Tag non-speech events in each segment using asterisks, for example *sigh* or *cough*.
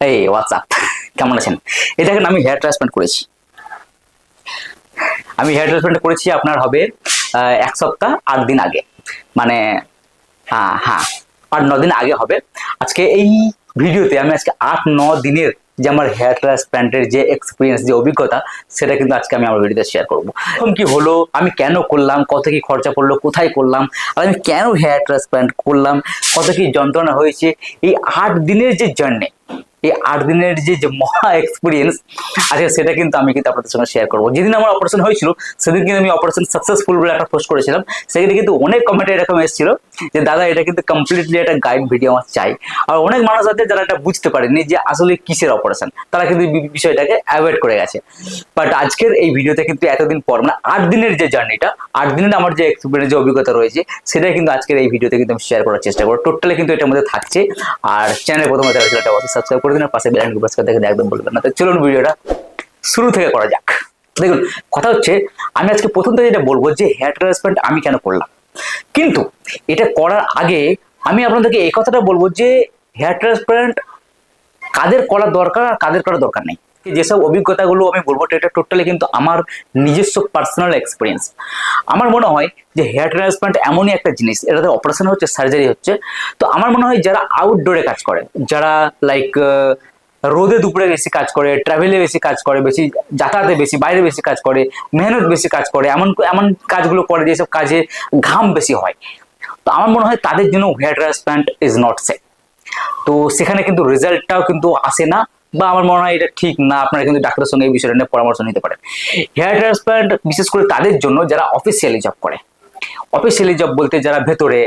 এই হোয়াটসঅ্যাপ *laughs* কেমন আছেন? এই দেখেন, আমি হেয়ার ট্রান্সপ্লান্ট করেছি। আমি হেয়ার ট্রান্সপ্লান্ট করেছি, আপনার হবে এক সপ্তাহ, আট দিন আগে। মানে হ্যাঁ হ্যাঁ আট, ন দিন আগে হবে। আজকে এই ভিডিওতে আমি আজকে আট, ন দিনের যে আমার হেয়ার ট্রান্সপ্লান্টের যে এক্সপিরিয়েন্স যে অভিজ্ঞতা, সেটা কিন্তু আজকে আমি আমার ভিডিওতে শেয়ার করব। এখন কি হলো? আমি কেন করলাম? কত কি খরচা পড়ল? কোথায় করলাম? আর আমি কেন হেয়ার ট্রান্সপ্লান্ট করলাম? কত কি যন্ত্রণা হয়েছে? এই আট দিনের যে জার্নি এই আট দিনের যে মহা এক্সপিরিয়েন্স আজকে সেটা কিন্তু আমি কিন্তু আপনাদের সঙ্গে শেয়ার করব। যেদিন আমার অপারেশন হয়েছিল, সেদিন কিন্তু আমি অপারেশন সাকসেসফুল বলে একটা পোস্ট করেছিলাম। সেখানে কিন্তু অনেক কমেন্টে এরকম এসেছিল যে, দাদা, এটা কিন্তু কমপ্লিটলি একটা গাইড ভিডিও আমার চাই। আর অনেক মানুষ আছে যারা এটা বুঝতে পারেনি যে, আসলে কিসের অপারেশন তারা কিন্তু বিষয়টাকে অ্যাভয়েড করে গেছে। বাট আজকের এই ভিডিওতে কিন্তু এতদিন পর মানে আট দিনের যে জার্নিটা আট দিনের আমার যে এক্সপিরিয়েন্স যে অভিজ্ঞতা রয়েছে, সেটা কিন্তু আজকের এই ভিডিওতে কিন্তু আমি শেয়ার করার চেষ্টা করব। টোটালি কিন্তু এটার মধ্যে থাকছে। আর চ্যানেল প্রথমে সাবস্ক্রাইব করে দিন পাশে বেলান গুপাস দেখে একদম বলবেন। না, তো চলুন ভিডিওটা শুরু থেকে করা যাক। দেখুন, কথা হচ্ছে, আমি আজকে প্রথম থেকে যেটা বলব যে হেয়ার ট্রান্সপ্লান্ট আমি কেন করলাম? কিন্তু এটা করার আগে আমি আপনাদেরকে এই কথাটা বলব যে হেয়ার ট্রান্সপ্লান্ট কাদের করা দরকার আর কাদের করা দরকার নেই। যেসব অভিজ্ঞতাগুলো আমি বলব এটা টোটালি কিন্তু আমার নিজস্ব পার্সোনাল এক্সপিরিয়েন্স আমার মনে হয় যে হেয়ার ট্রান্সপ্লান্ট এমনই একটা জিনিস, এটাতে অপারেশন হচ্ছে সার্জারি হচ্ছে। তো আমার মনে হয় যারা আউটডোরে কাজ করে, যারা লাইক রোদে দুপুরে বেশি কাজ করে ট্রাভেলে বেশি কাজ করে, বেশি যাতায়াতে বেশি, বাইরে বেশি কাজ করে, মেহনত বেশি কাজ করে, এমন এমন কাজগুলো করে যেসব কাজে ঘাম বেশি হয়, তো আমার মনে হয় তাদের জন্য hair transplant is not safe তো সেখানে কিন্তু রেজাল্টটাও কিন্তু আসে না। বা আমার মনে হয় এটা ঠিক না, আপনারা কিন্তু ডাক্তারের সঙ্গে এই বিষয়টা নিয়ে পরামর্শ নিতে পারেন। হেয়ার ট্রান্সপ্লান্ট বিশেষ করে তাদের জন্য যারা অফিসিয়ালি জব করে অফিসিয়ালি জব বলতে যারা ভেতরে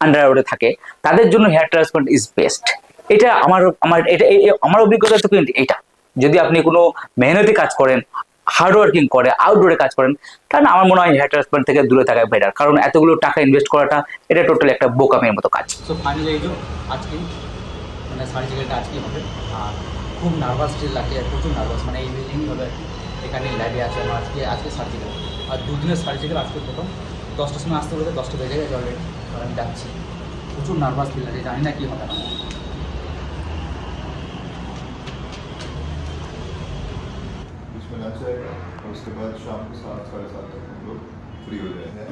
আন্ডারগ্রাউন্ডে থাকে, তাদের জন্য হেয়ার ট্রান্সপ্লান্ট ইজ বেস্ট এটা আমার আমার, এটা আমার অভিজ্ঞতা তো কিন্তু এটা। যদি আপনি কোনো মেহনতি কাজ করেন হার্ড ওয়ার্কিং করে আউটডোরে কাজ করেন, তাহলে আমার মনে হয় হেয়ার ট্রান্সপ্লান্ট থেকে দূরে থাকা বেটার কারণ এতগুলো টাকা ইনভেস্ট করাটা, এটা টোটালি একটা বোকামের মতো কাজ। আজকে মানে আর খুব নার্ভাস ফিল লাগে আর প্রচুর নার্ভাস মানে এই বিল্ডিং হবে আর কি এখানে ল্যাবে আছে আমার আজকে আজকে সার্জিক্যাল আর দুদিনের সার্জিক্যাল আজকে প্রথম দশটার সময় আসতে বলতে দশটা বেজে গেছে অলরেডি আর আমি যাচ্ছি প্রচুর নার্ভাস ফিল লাগে জানি না কী হবে না बीच में लंच आएगा और उसके बाद शाम को सात साढ़े सात तक हम लोग फ्री हो जाएंगे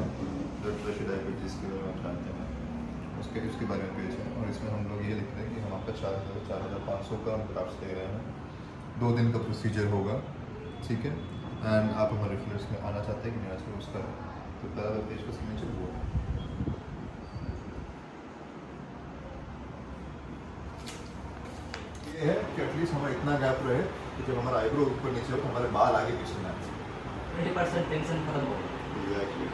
ब्लड प्रेशर डायबिटीज़ के बारे में आप जानते हैं उसके उसके बारे में पेज है। और इसमें हम लोग ये लिख रहे हैं कि हम आपका चार हज़ार चार हज़ार पाँच सौ का ग्राफ्स दे रहे हैं। दो दिन का प्रोसीजर होगा ठीक है? एंड आप हमारे फिर उसमें आना चाहते हैं कि नहीं फिर तो उसका तो पहला पेज का सिग्नेचर वो ये है कि एटलीस्ट हमारा इतना गैप रहे कि जब हमारा आईब्रो ऊपर नीचे हो तो हमारे बाल आगे पीछे ना आए। 20% टेंशन खत्म हो एग्जैक्टली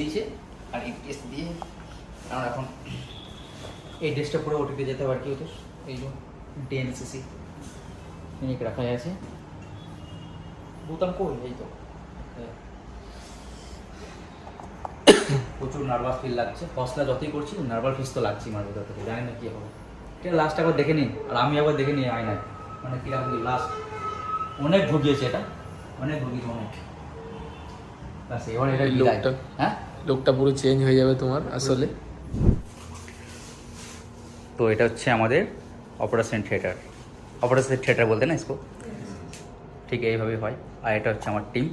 দিয়েছে আর ড্রেস দিয়ে কারণ এখন এই ড্রেসটা পরে ওটিতে যেতে আর কি হতো এই যে ডিএনসিসি ক্লিনিক রাখা আছে। বোতাম কই? এই তো। প্রচুর নার্ভাস ফিল লাগছে হসলা যতই করছি নার্ভাস ফিস তো লাগছে আমার ভেতর থেকে জানি না কী হবে। এটা লাস্ট একবার দেখে নিন আর আমি একবার দেখে নিই আয়নায় মানে কীরকম লাস্ট অনেক ভুগিয়েছে এটা অনেক ভুগিয়েছে অনেক। ব্যাস এবার এটা। হ্যাঁ? লোকটা পুরো চেঞ্জ হয়ে যাবে তোমার আসলে। তো এটা হচ্ছে আমাদের অপারেশন থিয়েটার অপারেশন থিয়েটার বলতে না স্কোপ ঠিক এইভাবেই হয়। আর এটা হচ্ছে আমার টিম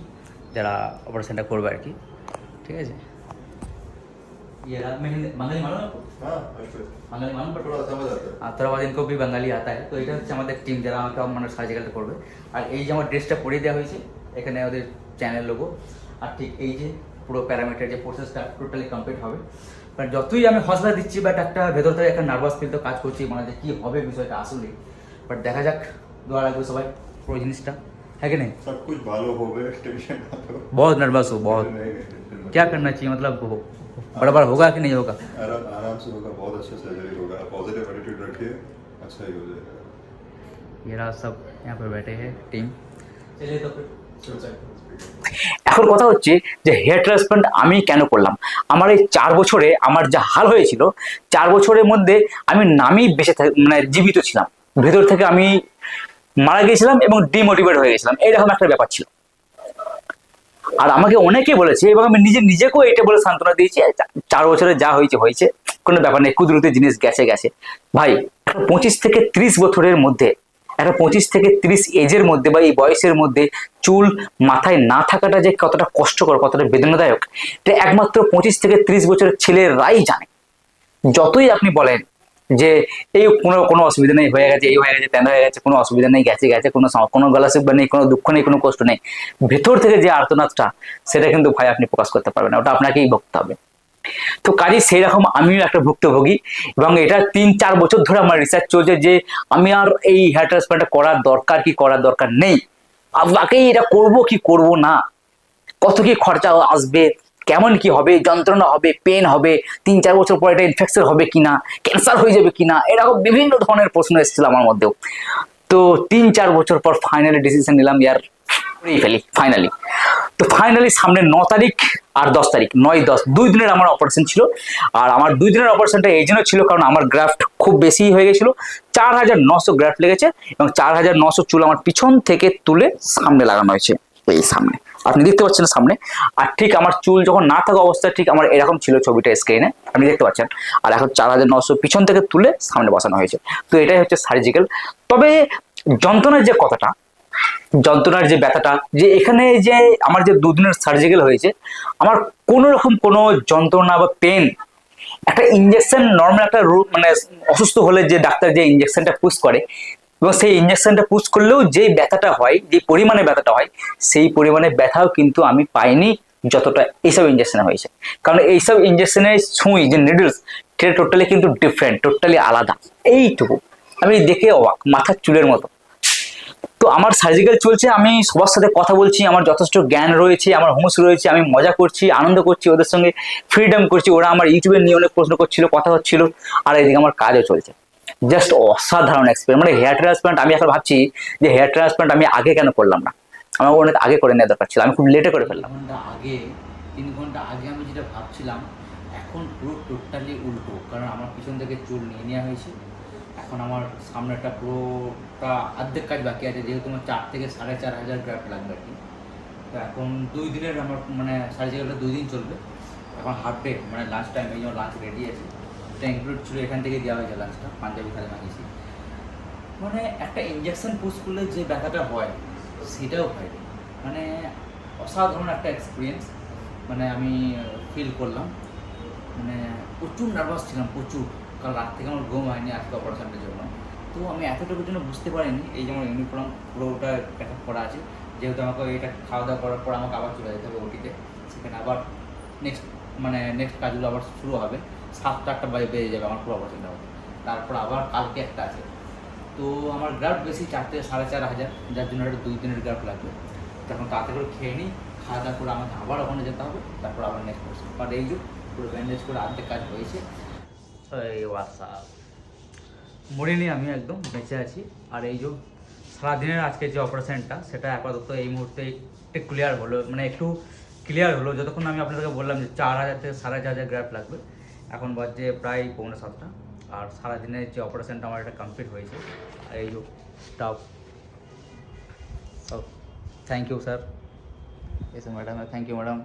যারা অপারেশনটা করবে আর কি। ঠিক আছে? ইয়ে, বাঙালি তো এটা হচ্ছে আমাদের টিম যারা করবে। আর এই যে আমার ড্রেসটা পরিয়ে দেওয়া হয়েছে এখানে ওদের চ্যানেল লোগো আর ঠিক এই যে পুরো প্যারামিটার যে প্রসেসটা টোটালি কমপ্লিট হবে বাট যতই আমি হসলা দিচ্ছি বাট একটা ভেতর থেকে একটা নার্ভাস ফিল তো কাজ করছি মানে যে কী হবে বিষয়টা আসলে বাট দেখা যাক দোয়া রাখবে সবাই পুরো জিনিসটা है कि नहीं सब कुछ भालो हो गए टेंशन ना तो बहुत नर्वस हो बहुत नहीं, नहीं, टेंशन मत क्या करना चाहिए मतलब हो- बराबर होगा कि नहीं होगा आराम आराम से होगा बहुत अच्छा सर्जरी होगा पॉजिटिव एटीट्यूड रखिए अच्छा ही हो जाएगा ये रहा सब यहाँ पे बैठे हैं टीम चलिए तो फिर আসল কথা হচ্ছে যে হেয়ার ট্রান্সপ্লান্ট আমি কেন করলাম? আমার এই চার বছরে আমার যা হাল হয়েছিল, চার বছরের মধ্যে আমি নামই বেঁচে মানে জীবিত ছিলাম। ভেতর থেকে আমি মারা গিয়েছিলাম এবং ডিমোটিভেট হয়ে গেছিলাম। এইরকম একটা ব্যাপার ছিল। আর আমাকে অনেকে বলেছে, এবং আমি নিজে, নিজেকেও এটা বলে সান্ত্বনা দিয়েছি চার বছরে যা হয়েছে হয়েছে। কোনো ব্যাপার নেই কুদরতি জিনিস গেছে গেছে। ভাই, পঁচিশ থেকে ত্রিশ বছরের মধ্যে একটা পঁচিশ থেকে ত্রিশ এজের মধ্যে বা এই বয়সের মধ্যে চুল মাথায় না থাকাটা যে কতটা কষ্টকর, কতটা বেদনাদায়ক, এটা একমাত্র পঁচিশ থেকে ত্রিশ বছরের ছেলেরাই জানে। যতই আপনি বলেন যে এই কোনো কোনো অসুবিধা নেই, হয়ে গেছে, এই হয়ে গেছে তেন হয়ে গেছে, কোনো অসুবিধা নেই, গেছে গেছে, কোনো কোনো গলাসিক নেই, কোনো দুঃখ নেই, কোনো কষ্ট নেই, ভেতর থেকে যে আর্তনাদটা, সেটা কিন্তু ভাই আপনি প্রকাশ করতে পারবেন ওটা আপনাকেই ভুগতে হবে। তো কাজে সেই রকম আমিও একটা ভুক্তভোগী এবং এটা তিন, চার বছর ধরে আমার রিসার্চ চলছে যে আমি আর এই হেয়ার ট্রান্সপ্লান্টটা করার দরকার কি, করার দরকার নেই। বাকি এটা করব কি করব না? কত কি খরচা আসবে? কেমন কি হবে? যন্ত্রণা হবে? পেন হবে? তিন, চার বছর পর এটা ইনফেকশন হবে কিনা ক্যান্সার হয়ে যাবে কিনা এরকম বিভিন্ন ধরনের প্রশ্ন এসেছিল আমার মধ্যেও। তো তিন, চার বছর পর ফাইনালি ডিসিশন নিলাম, ইয়ার ফেলি ফাইনালি তো ফাইনালি সামনে ন তারিখ আর দশ তারিখ, নয় দশ, দুই দিনের আমার অপারেশন ছিল। আর আমার দুই দিনের অপারেশনটা এই জন্য ছিল কারণ আমার গ্রাফট খুব বেশি হয়ে গেছিল। চার হাজার নশো গ্রাফট লেগেছে এবং চার হাজার নশো চুল আমার পিছন থেকে তুলে সামনে লাগানো হয়েছে, এই সামনে। আপনি দেখতে পাচ্ছেন সামনে। আর ঠিক আমার চুল যখন না থাকা অবস্থায় ঠিক আমার এরকম ছিল ছবিটা স্ক্রিনে আপনি দেখতে পাচ্ছেন। আর এখন চার হাজার নশো পিছন থেকে তুলে সামনে বসানো হয়েছে। তো এটাই হচ্ছে সার্জিক্যাল তবে যন্ত্রণার যে কথাটা যন্ত্রণার যে ব্যথাটা, যে এখানে যে আমার যে দুদিনের সার্জিক্যাল হয়েছে, আমার কোনো রকম কোনো যন্ত্রণা বা পেন একটা ইঞ্জেকশন নর্মাল একটা মানে অসুস্থ হলে যে ডাক্তার যে ইঞ্জেকশনটা পুশ করে, এবং সেই ইঞ্জেকশনটা পুশ করলেও যে ব্যথাটা হয়, যে পরিমাণে ব্যথাটা হয়, সেই পরিমাণে ব্যথাও কিন্তু আমি পাইনি যতটা এইসব ইঞ্জেকশনে হয়েছে। কারণ এইসব ইঞ্জেকশনের সুই যে নিডলস সেটা টোটালি কিন্তু ডিফারেন্ট টোটালি আলাদা। এইটুকু। আমি দেখে অবাক মাথার চুলের মতো। আমার সার্জিক্যাল চলছে, আমি সবার সাথে কথা বলছি, আমার যথেষ্ট জ্ঞান রয়েছে, আমার হুঁশ রয়েছে, আমি মজা করছি, আনন্দ করছি, ওদের সঙ্গে ফ্রিডম করছি, ওরা আমার ইউটিউবে নিয়ে অনেক প্রশ্ন করছিল, কথা হচ্ছিল, আর এদিকে আমার কাজও চলছে। জাস্ট অসাধারণ এক্সপিরিয়েন্স মানে হেয়ার ট্রান্সপ্লান্ট আমি এখন ভাবছি যে হেয়ার ট্রান্সপ্লান্ট আমি আগে কেন করলাম না? আমার অনেক আগে করে নেওয়া দরকার ছিল, আমি খুব লেটে করে ফেললাম। আগে, তিন ঘণ্টা আগে আমি যেটা ভাবছিলাম, এখন পুরো টোটালি উল্টো, কারণ আমার পিছন থেকে চুল নিয়ে নেওয়া হয়েছে। এখন আমার সামনেটা পুরোটা অর্ধেক কাজ বাকি আছে, যেহেতু আমার চার থেকে সাড়ে চার হাজার গ্রাফ লাগবে আর কি। তো এখন দুই দিনের আমার মানে সাড়ে সার্জিক্যালটা দুই দিন চলবে। এখন হাফ ডে মানে লাঞ্চ টাইম এই লাঞ্চ রেডি আছে। এটা ইনক্লুড ছিল এখান থেকে দেওয়া হয়েছে লাঞ্চটা পাঞ্জাবি খালে মাগিয়েছি মানে একটা ইঞ্জেকশন পুশ করলে যে ব্যথাটা হয়, সেটাও হয়। মানে অসাধারণ একটা এক্সপিরিয়েন্স মানে আমি ফিল করলাম। মানে প্রচুর নার্ভাস ছিলাম, প্রচুর। কাল রাত থেকে আমার ঘুম হয়নি, আজকে অপারেশনটার জন্য। তো আমি এতটুকুর জন্য বুঝতে পারিনি, এই যেমন ইউনিফর্ম পুরোটা প্যাকআপ করা আছে। যেহেতু আমাকে এটা খাওয়া দাওয়া করার পর আমাকে আবার চলে যেতে হবে ওটিতে সেখানে আবার নেক্সট মানে নেক্সট কাজগুলো আবার শুরু হবে। সাতটা, আটটা বাজে বেজে যাবে আমার পুরো অপারেশনটা হবে তারপর আবার কালকে একটা আছে। তো আমার গ্রাফ বেশি চার থেকে সাড়ে চার হাজার, যার জন্য একটা দুই দিনের গ্রাফ লাগবে। তখন তাতে করে খেয়ে নিই খাওয়া দাওয়া করে আমাকে আবার ওখানে যেতে হবে, তারপর আবার নেক্সট করছি বাট এই যে পুরো ব্যান্ডেজ করে অর্ধেক কাজ হয়েছে হোয়াটসঅ্যাপ মরিনি আমি একদম বেঁচে আছি। আর এই যে সারাদিনের আজকে যে অপারেশনটা সেটা আপাতত এই মুহূর্তে একটু ক্লিয়ার হলো মানে একটু ক্লিয়ার হলো। যতক্ষণ আমি আপনাদেরকে বললাম যে চার হাজার থেকে সাড়ে চার হাজার গ্রাফ লাগবে, এখন বাজে প্রায় পৌনে সাতটা। আর সারাদিনের যে অপারেশনটা আমার এটা কমপ্লিট হয়েছে। আর এই যে স্টাফ থ্যাংক ইউ স্যার এসে madam thank you madam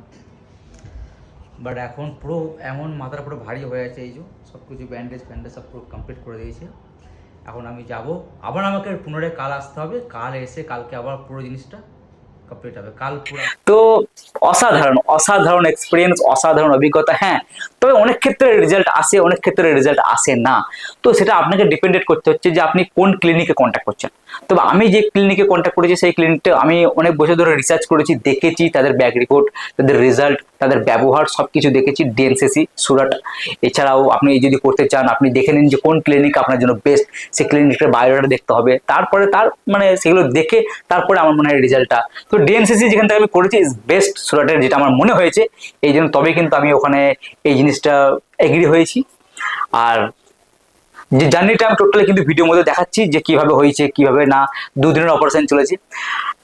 but এখন পুরো এমন মাথাটা পুরো ভারী হয়ে আছে এই যে সব কিছু ব্যান্ডেজ ফ্যান্ডেজ সব পুরো কমপ্লিট করে দিয়েছে। এখন আমি যাব, আবার আমাকে পুনরায় কাল আসতে হবে, কাল এসে কালকে আবার পুরো জিনিসটা কমপ্লিট হবে। কাল পুরো তো অসাধারণ অসাধারণ এক্সপিরিয়েন্স অসাধারণ অভিজ্ঞতা হ্যাঁ। তবে অনেক ক্ষেত্রে রেজাল্ট আসে, অনেক ক্ষেত্রে রেজাল্ট আসে না। তো সেটা আপনাকে ডিপেন্ডেন্ট করতে হচ্ছে যে আপনি কোন ক্লিনিকে কন্ট্যাক্ট করছেন। তবে আমি যে ক্লিনিকে কন্ট্যাক্ট করেছি, সেই ক্লিনিকটা আমি অনেক বছর ধরে রিসার্চ করেছি, দেখেছি তাদের ব্যাক রিপোর্ট তাদের রেজাল্ট তাদের ব্যবহার সব কিছু দেখেছি ডিএনসিসি সুরাট। এছাড়াও আপনি যদি করতে চান, আপনি দেখে নিন যে কোন ক্লিনিক আপনার জন্য বেস্ট সেই ক্লিনিকের বায়োডাটা দেখতে হবে। তারপরে তার মানে সেগুলো দেখে তারপরে আমার মনে হয় রেজাল্টটা তো ডিএনসিসি যেখান থেকে আমি করেছি ইজ বেস্ট সুরাটের, যেটা আমার মনে হয়েছে। এই জন্য তবে কিন্তু আমি ওখানে এই জিনিসটা এগ্রি হয়েছি। আর যে জার্নিটা আমি টোটালি কিন্তু ভিডিওর মধ্যে দেখাচ্ছি যে কীভাবে হয়েছে, কীভাবে না, দুদিনের অপারেশন চলেছে।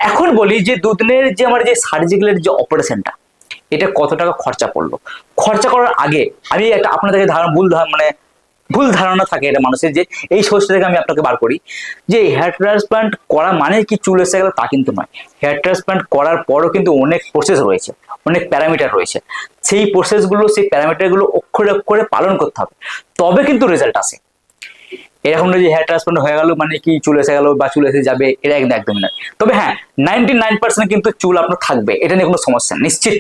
এখন বলি যে দুদিনের যে আমার যে সার্জিক্যালের যে অপারেশনটা এটা কত টাকা খরচা পড়ল? খরচা করার আগে আমি একটা আপনাদেরকে ধারণা, ভুল মানে ভুল ধারণা থাকে এটা মানুষের যে এই সোর্সটা থেকে আমি আপনাকে বার করি, যে হেয়ার ট্রান্সপ্লান্ট করা মানে কি চুল এসে গেল তা কিন্তু নয়। হেয়ার ট্রান্সপ্লান্ট করার পরও কিন্তু অনেক প্রসেস রয়েছে, অনেক প্যারামিটার রয়েছে। সেই প্রসেসগুলো সেই প্যারামিটারগুলো অক্ষরে অক্ষরে পালন করতে হবে। তবে কিন্তু রেজাল্ট আসে। এরকম না যে হেয়ার ট্রান্সপ্লান্ট হয়ে গেল মানে কি চুল এসে গেল বা চুল এসে যাবে এটা একদম একদম নয় তবে হ্যাঁ নাইনটি নাইন পার্সেন্ট কিন্তু চুল আপনার থাকবে, এটা নিয়ে কোনো সমস্যা নিশ্চিত।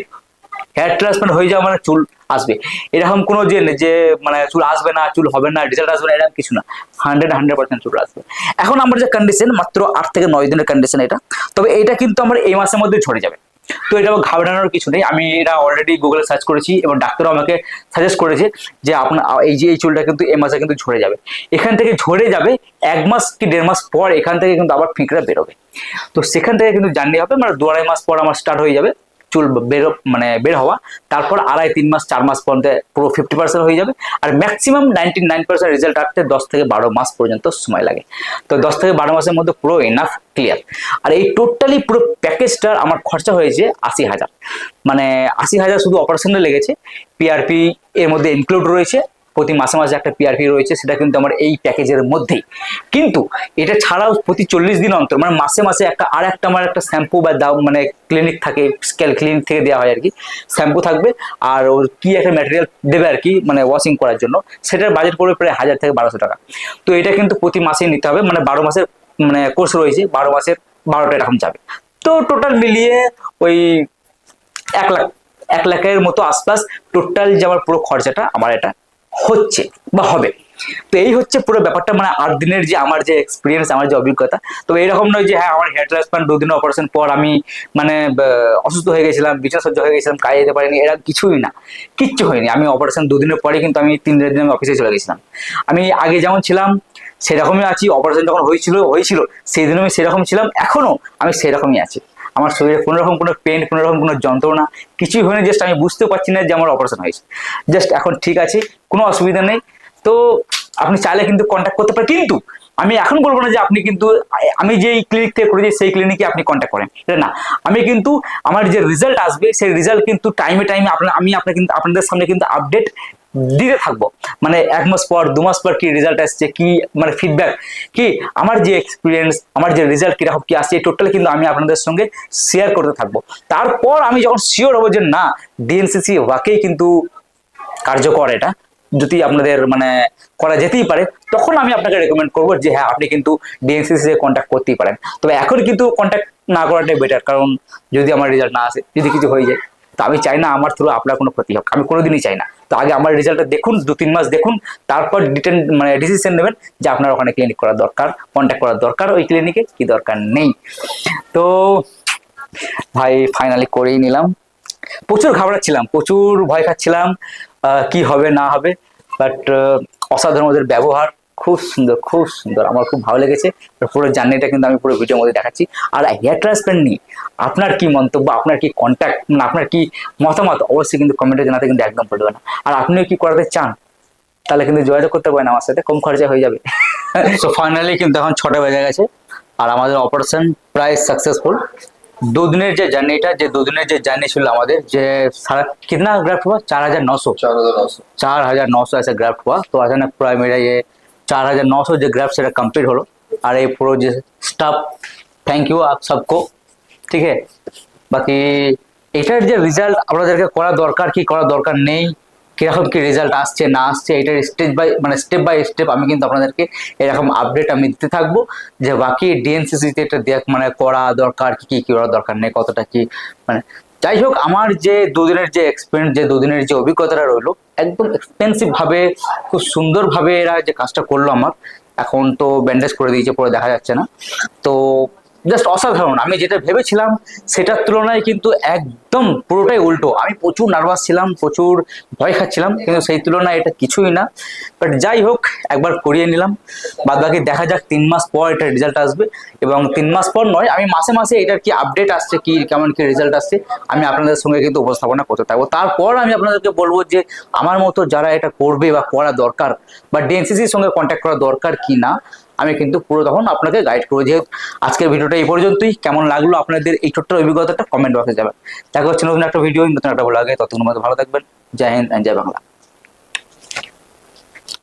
হেয়ার ট্রান্সপ্লান্ট হয়ে যাওয়া মানে চুল আসবে। এরকম কোনো যে যে মানে চুল আসবে না, চুল হবে না রেজাল্ট আসবে না, এরকম কিছু না। হান্ড্রেড হান্ড্রেড পার্সেন্ট চুল আসবে। এখন আমার যে কন্ডিশন মাত্র আট থেকে নয় দিনের কন্ডিশন এটা, তবে এটা কিন্তু আমার এই মাসের মধ্যে ঝরে যাবে। তো এটা ঘাবড়ানোর কিছু নেই। আমি এটা অলরেডি গুগলে সার্চ করেছি এবং ডাক্তারও আমাকে সাজেস্ট করেছে যে আপনার এই যে এই চুলটা কিন্তু এ মাসে কিন্তু ঝরে যাবে। এখান থেকে ঝরে যাবে, এক মাস কি দেড় মাস পর এখান থেকে কিন্তু আবার ফিঁকড়া বেরোবে। তো সেখান থেকে কিন্তু জানলে হবে মানে দু আড়াই মাস পর আমার স্টার্ট হয়ে যাবে। চুল বের মানে বের হওয়া, তারপর আড়াই, তিন মাস, চার মাস পর্যন্ত পুরো ফিফটি পার্সেন্ট হয়ে যাবে। আর maximum ninety nine percent result আসতে দশ থেকে বারো মাস পর্যন্ত সময় লাগে। তো দশ থেকে বারো মাসের মধ্যে পুরো এনাফ ক্লিয়ার আর এই টোটালি পুরো প্যাকেজটার আমার খরচা হয়েছে আশি হাজার। মানে আশি হাজার শুধু অপারেশনে লেগেছে। পিআরপি এর মধ্যে ইনক্লুড রয়েছে। প্রতি মাসে মাসে একটা পিআরপি রয়েছে, সেটা কিন্তু আমার এই প্যাকেজের মধ্যেই। কিন্তু এটা ছাড়াও প্রতি চল্লিশ দিন অন্তর মানে মাসে মাসে একটা, আর একটা আমার একটা শ্যাম্পু বা দাও মানে ক্লিনিক থাকে স্কেল ক্লিনিক থেকে দেওয়া হয় আর কি। শ্যাম্পু থাকবে, আর ওর কি একটা ম্যাটেরিয়াল দেবে আর কি মানে ওয়াশিং করার জন্য, সেটার বাজেট পড়বে প্রায় হাজার থেকে বারোশো টাকা। তো এটা কিন্তু প্রতি মাসে নিতে হবে মানে বারো মাসের মানে কোর্স রয়েছে, বারো মাসের বারোটা এরকম যাবে। তো টোটাল মিলিয়ে ওই এক লাখ, এক লাখের মতো আশপাশ টোটাল যে আমার পুরো খরচাটা, আমার এটা হচ্ছে বা হবে। তো এই হচ্ছে পুরো ব্যাপারটা। মানে আট দিনের যে আমার যে এক্সপিরিয়েন্স আমার যে অভিজ্ঞতা, তো এরকম নয় যে হ্যাঁ আমার হেয়ার ট্রান্সপ্লান্ট দুদিন অপারেশন পর আমি মানে অসুস্থ হয়ে গেছিলাম, বিছানা সহ্য হয়ে গেছিলাম, কাজে যেতে পারিনি এরা কিছুই না। কিচ্ছু হয়নি। আমি অপারেশন দুদিনের পরে কিন্তু আমি তিন দিন আমি অফিসে চলে গেছিলাম। আমি আগে যেমন ছিলাম, সেরকমই আছি। অপারেশন যখন হয়েছিল হয়েছিল সেই দিন আমি সেরকম ছিলাম। এখনও আমি সেরকমই আছি। আমার শরীরে কোনো রকম কোনো পেন কোনো রকম কোনো যন্ত্রণা, কিছুই হয়নি জাস্ট আমি বুঝতে পারছি না যে আমার অপারেশন হয়েছে। জাস্ট এখন ঠিক আছে, কোনো অসুবিধা নেই। তো আপনি চাইলে কিন্তু কন্ট্যাক্ট করতে পারেন। কিন্তু আমি এখন বলব না যে আপনি কিন্তু, আমি যেই ক্লিনিক থেকে করেছি, সেই ক্লিনিকে আপনি কন্ট্যাক্ট করেন। না। আমি কিন্তু, আমার যে রেজাল্ট আসবে, সেই রেজাল্ট কিন্তু টাইমে টাইমে আপনার, আমি আপনার কিন্তু, আপনাদের সামনে কিন্তু আপডেট দিতে থাকব। মানে এক মাস পর, দু মাস পর কি রেজাল্ট আসছে, কি মানে ফিডব্যাক কি আমার যে এক্সপিরিয়েন্স আমার যে রেজাল্ট কীরকম কি আসছে টোটাল কিন্তু আমি আপনাদের সঙ্গে শেয়ার করতে থাকব। তারপর আমি যখন শিওর হব যে না ডিএনসিসি ওয়াকেই কিন্তু কার্যকর এটা, যদি আপনাদের মানে করা যেতেই পারে, তখন আমি আপনাকে রেকমেন্ড করব যে হ্যাঁ আপনি কিন্তু ডিএনসিসি কন্ট্যাক্ট করতেই পারেন। তবে এখন কিন্তু কন্ট্যাক্ট না করাটাই বেটার কারণ যদি আমার রেজাল্ট না আসে, যদি কিছু হয়ে যায়, তো আমি চাই না, আমার থ্রু আপনার কোনো ক্ষতি হোক, আমি কোনোদিনই চাই না। তো আগে আমার রেজাল্টটা দেখুন, দু তিন মাস দেখুন, তারপর ডিটেন মানে ডিসিশন নেবেন যে আপনার ওখানে ক্লিনিক করা দরকার কন্ট্যাক্ট করার দরকার, ওই ক্লিনিকে কি দরকার নেই। তো ভাই ফাইনালি করেই নিলাম। প্রচুর ঘাবড়াচ্ছিলাম, প্রচুর ভয় খাচ্ছিলাম কি হবে না হবে বাট অসাধারণ ওদের ব্যবহার। খুব সুন্দর খুব সুন্দর আমার খুব ভালো লেগেছে আর পুরো জার্নিটা কিন্তু আমি পুরো ভিডিওর মধ্যে দেখাচ্ছি আর হেয়ার ট্রান্সপ্লান্ট নিয়ে আপনার কি মন্তব্য আপনার কি কন্ট্যাক্ট মানে আপনার কি মতামত অবশ্যই কিন্তু কমেন্টে জানাতে কিন্তু একদম পড়বে না আর আপনিও কি করাতে চান তাহলে কিন্তু যোগাযোগ করতে পারেন আমার সাথে কম খরচা হয়ে যাবে সো ফাইনালি কিন্তু এখন ছটা বেজে গেছে আর আমাদের অপারেশন প্রায় সাকসেসফুল দুদিনের যে জার্নিটা যে দুদিনের যে জার্নি ছিল আমাদের যে সারা कितना ग्राफ्ट हुआ चार हजार नौ सौ चार हजार नौ सौ चार हजार नौ सौ ऐसा ग्राफ्ट हुआ तो अचानक पूरा मेरा ये चार हजार नौ सौ जो ग्राफ्ट সেটা কমপ্লিট হলো আর এই পুরো যে স্টাফ থ্যাংক ইউ আপ সবকো ঠিক আছে বাকি এটার যে রেজাল্ট আপনাদেরকে করা দরকার কি করা দরকার নেই কিরকম কি রেজাল্ট আসছে না আসছে এটার স্টেজ বাই মানে স্টেপ বাই স্টেপ আমি কিন্তু আপনাদেরকে এরকম আপডেট আমি দিতে থাকবো যে বাকি ডিএনসিসিতে এটা দেখ মানে করা দরকার কি কি কি করা দরকার নেই কতটা কি মানে যাই হোক আমার যে দুদিনের যে এক্সপিরিয়েন্স যে দুদিনের যে অভিজ্ঞতাটা রইলো একদম এক্সপেন্সিভভাবে খুব সুন্দরভাবে এরা যে কাজটা করল আমার, এখন তো ব্যান্ডেজ করে দিয়েছে, পরে দেখা যাচ্ছে না। তো জাস্ট অসাধারণ। আমি যেটা ভেবেছিলাম, সেটার তুলনায় কিন্তু একদম পুরোটাই উল্টো। আমি প্রচুর নার্ভাস ছিলাম, প্রচুর ভয় খাচ্ছিলাম, কিন্তু সেই তুলনায় এটা কিছুই না। বাট যাই হোক, একবার করিয়ে নিলাম। বাদ বাকি দেখা যাক, তিন মাস পর এটা রেজাল্ট আসবে। এবং তিন মাস পর নয়, আমি মাসে মাসে এটার কি আপডেট আসছে, কি, কেমন কি রেজাল্ট আসছে, আমি আপনাদের সঙ্গে কিন্তু উপস্থাপনা করতে থাকব। তারপর আমি আপনাদেরকে বলব যে, আমার মতো যারা এটা করবে বা করা দরকার, বা ডিএনসিসির সঙ্গে কন্ট্যাক্ট করা দরকার কি না আমি কিন্তু পুরো তখন আপনাকে গাইড করব। যেহেতু আজকের ভিডিওটা এই পর্যন্তই। কেমন লাগল আপনাদের এই ছোট্ট অভিজ্ঞতাটা? কমেন্ট বক্সে যাবেন। দেখা হচ্ছে নতুন একটা ভিডিও নতুন একটা ভালো লাগে ততক্ষণ মধ্যে ভালো থাকবেন। জয় হিন্দ জয় বাংলা।